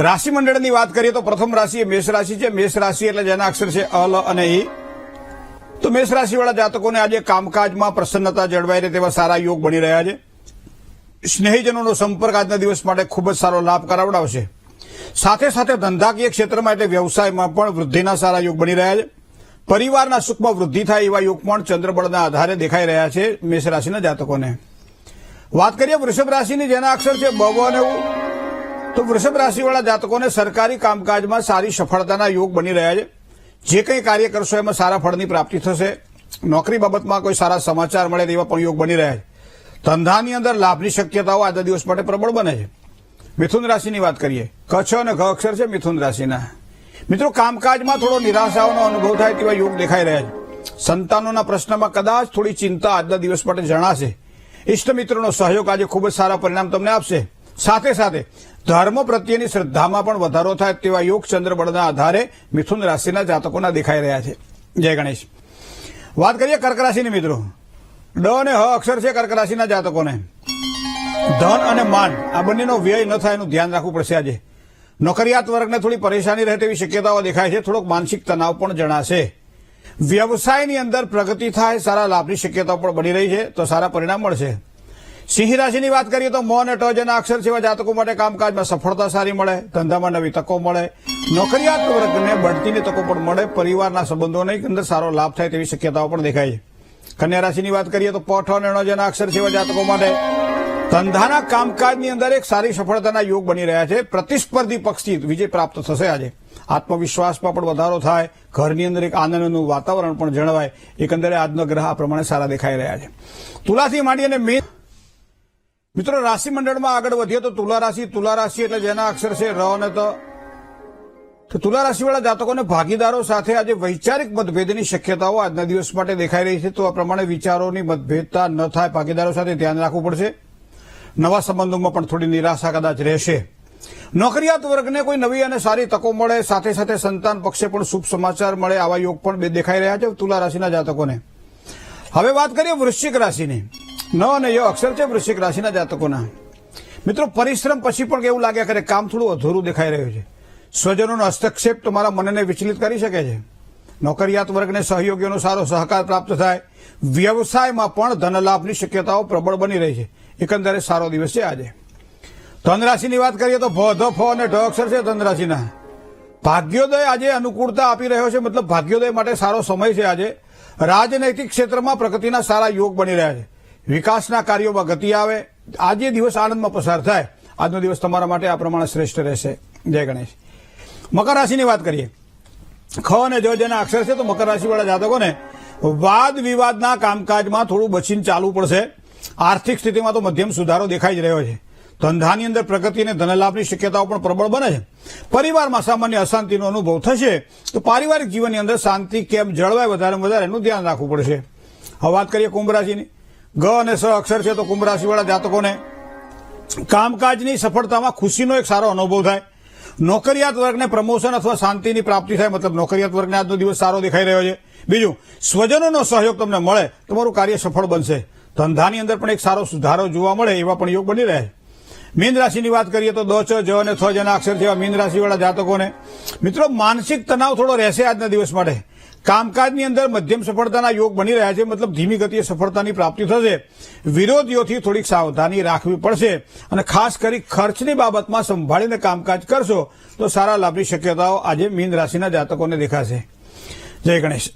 રાશિ મંડળની વાત કરીએ તો પ્રથમ રાશિ એ મેષ રાશિ છે. મેષ રાશિ એટલે જેના અક્ષર છે અલ અને ઈ. તો મેષ રાશિવાળા જાતકોને આજે કામકાજમાં પ્રસન્નતા જળવાઈ રહે તેવા સારા યોગ બની રહ્યા છે. સ્નેહીજનોનો સંપર્ક આજના દિવસ માટે ખૂબ જ સારો લાભ કરાવડાવશે. સાથે સાથે ધંધાકીય ક્ષેત્રમાં એટલે વ્યવસાયમાં પણ વૃદ્ધિના સારા યોગ બની રહ્યા છે. પરિવારના સુખમાં વૃદ્ધિ થાય એવા યોગ પણ ચંદ્રબળના આધારે દેખાઈ રહ્યા છે મેષ રાશિના જાતકોને. વાત કરીએ વૃષભ રાશિની જેના અક્ષર છે બ અને તો વૃષભ રાશિવાળા જાતકોને સરકારી કામકાજમાં સારી સફળતાના યોગ બની રહ્યા છે. જે કંઈ કાર્ય કરશો એમાં સારા ફળની પ્રાપ્તિ થશે. નોકરી બાબતમાં કોઈ સારા સમાચાર મળે તેવા પણ યોગ બની રહ્યા છે. ધંધાની અંદર લાભની શક્યતાઓ આજના દિવસ માટે પ્રબળ બને છે. મિથુન રાશિની વાત કરીએ. કચ્છ અને ઘ અક્ષર છે મિથુન રાશિના. મિત્રો, કામકાજમાં થોડો નિરાશાઓનો અનુભવ થાય તેવા યોગ દેખાઈ રહ્યા છે. સંતાનોના પ્રશ્નમાં કદાચ થોડી ચિંતા આજના દિવસ માટે જણાશે. ઇષ્ટ મિત્રોનો સહયોગ આજે ખૂબ જ સારા પરિણામ તમને આપશે. સાથે સાથે ધર્મ પ્રત્યેની શ્રદ્ધામાં પણ વધારો થાય તેવા યોગ ચંદ્રબળના આધારે મિથુન રાશિના જાતકોના દેખાઈ રહ્યા છે. જય ગણેશ. વાત કરીએ કર્ક રાશિની મિત્રો. ડ અને હ અક્ષર છે કર્ક રાશિના જાતકોને. ધન અને માન, આ બંનેનો વ્યય ન થાય એનું ધ્યાન રાખવું પડશે આજે. નોકરિયાત વર્ગને થોડી પરેશાની રહે તેવી શક્યતાઓ દેખાય છે. થોડોક માનસિક તણાવ પણ જણાશે. વ્યવસાયની અંદર પ્રગતિ થાય, સારા લાભની શક્યતાઓ પણ બની રહી છે, તો સારા પરિણામ મળશે. સિંહ રાશિની વાત કરીએ તો મોં અને ટ જેના અક્ષર જેવા જાતકો માટે કામકાજમાં સફળતા સારી મળે, ધંધામાં નવી તકો મળે, નોકરિયાત વર્ગને બઢતીની તકો પણ મળે, પરિવારના સંબંધોની અંદર સારો લાભ થાય તેવી શક્યતાઓ પણ દેખાય છે. કન્યા રાશિની વાત કરીએ તો પઠ અને ણ અક્ષર જેવા જાતકો માટે ધંધાના કામકાજની અંદર એક સારી સફળતાના યોગ બની રહ્યા છે. પ્રતિસ્પર્ધી પક્ષથી વિજય પ્રાપ્ત થશે આજે. આત્મવિશ્વાસમાં પણ વધારો થાય, ઘરની અંદર એક આનંદનું વાતાવરણ પણ જળવાય, એકંદરે આજનો ગ્રહ આ પ્રમાણે સારા દેખાઈ રહ્યા છે. તુલાથી માંડી અને મીન મિત્રો રાશિ મંડળમાં આગળ વધીએ તો તુલા રાશિ તુલા રાશિ એટલે જેના અક્ષર છે ર અને ત. તુલા રાશિવાળા જાતકોને ભાગીદારો સાથે આજે વૈચારિક મતભેદની શક્યતાઓ આજના દિવસ માટે દેખાઈ રહી છે. તો આ પ્રમાણે વિચારોની મતભેદતા ન થાય, ભાગીદારો સાથે ધ્યાન રાખવું પડશે. નવા સંબંધોમાં પણ થોડી નિરાશા કદાચ રહેશે. નોકરિયાત વર્ગને કોઈ નવી અને સારી તકો મળે, સાથે સાથે સંતાન પક્ષે પણ શુભ સમાચાર મળે, આવા યોગ પણ દેખાઈ રહ્યા છે તુલા રાશિના જાતકોને. હવે વાત કરીએ વૃશ્ચિક રાશિની. ન અને યો અક્ષર છે વૃશ્ચિક રાશિના જાતકોના. મિત્રો, પરિશ્રમ પછી પણ એવું લાગે કરે કામ થોડું અધૂરું દેખાઈ રહ્યું છે. સ્વજનોનો હસ્તક્ષેપ તમારા મનને વિચલિત કરી શકે છે. નોકરિયાત વર્ગને સહયોગીઓનો સારો સહકાર પ્રાપ્ત થાય. વ્યવસાયમાં પણ ધનલાભની શક્યતાઓ પ્રબળ બની રહી છે. એકંદરે સારો દિવસ છે આજે. ધનરાશિની વાત કરીએ તો ભ, ધ, ફ અને ઢ અક્ષર છે ધન રાશિના ભાગ્યોદય આજે અનુકૂળતા આપી રહ્યો છે, મતલબ ભાગ્યોદય માટે સારો સમય છે આજે. રાજનૈતિક ક્ષેત્રમાં પ્રગતિના સારા યોગ બની રહ્યા છે. વિકાસના કાર્યોમાં ગતિ આવે. આજે દિવસ આનંદમાં પસાર થાય. આજનો દિવસ તમારા માટે આ પ્રમાણે શ્રેષ્ઠ રહેશે. જય ગણેશ. મકર રાશિની વાત કરીએ. ખ અને જ જેના અક્ષર છે તો મકર રાશિવાળા જાતકોને વાદ વિવાદના કામકાજમાં થોડું બચીને ચાલવું પડશે. આર્થિક સ્થિતિમાં તો મધ્યમ સુધારો દેખાઈ જ રહ્યો છે. ધંધાની અંદર પ્રગતિ અને ધનલાભની શક્યતાઓ પણ પ્રબળ બને છે. પરિવારમાં સામાન્ય અશાંતિનો અનુભવ થશે તો પારિવારિક જીવનની અંદર શાંતિ કેમ જળવાય વધારે વધારે એનું ધ્યાન રાખવું પડશે. હવે વાત કરીએ કુંભ રાશિની. ગ અને સ અક્ષર છે તો કુંભ રાશિવાળા જાતકોને. કામકાજની સફળતામાં ખુશીનો એક સારો અનુભવ થાય. નોકરિયાત વર્ગને પ્રમોશન અથવા શાંતિની પ્રાપ્તિ થાય, મતલબ નોકરિયાત વર્ગને આજનો દિવસ સારો દેખાઈ રહ્યો છે. બીજું, સ્વજનોનો સહયોગ તમને મળે, તમારું કાર્ય સફળ બનશે. ધંધાની અંદર પણ એક સારો સુધારો જોવા મળે, એવા પણ યોગ બની રહે. મીન રાશિની વાત કરીએ તો દ છ જ અને થ જેના અક્ષર જેવા મીન રાશિવાળા જાતકોને. મિત્રો, માનસિક તણાવ થોડો રહેશે આજના દિવસ માટે. કામકાજની અંદર મધ્યમ સફળતાના યોગ બની રહ્યા છે. મતલબ ધીમી ગતિએ સફળતાની પ્રાપ્તિ થશે. વિરોધીઓથી થોડીક સાવધાની રાખવી પડશે. અને ખાસ કરી ખર્ચની બાબતમાં સંભાળીને કામકાજ કરશો તો સારા લાભની શક્યતાઓ આજે મીન રાશિના જાતકોને દેખાશે. જય ગણેશ.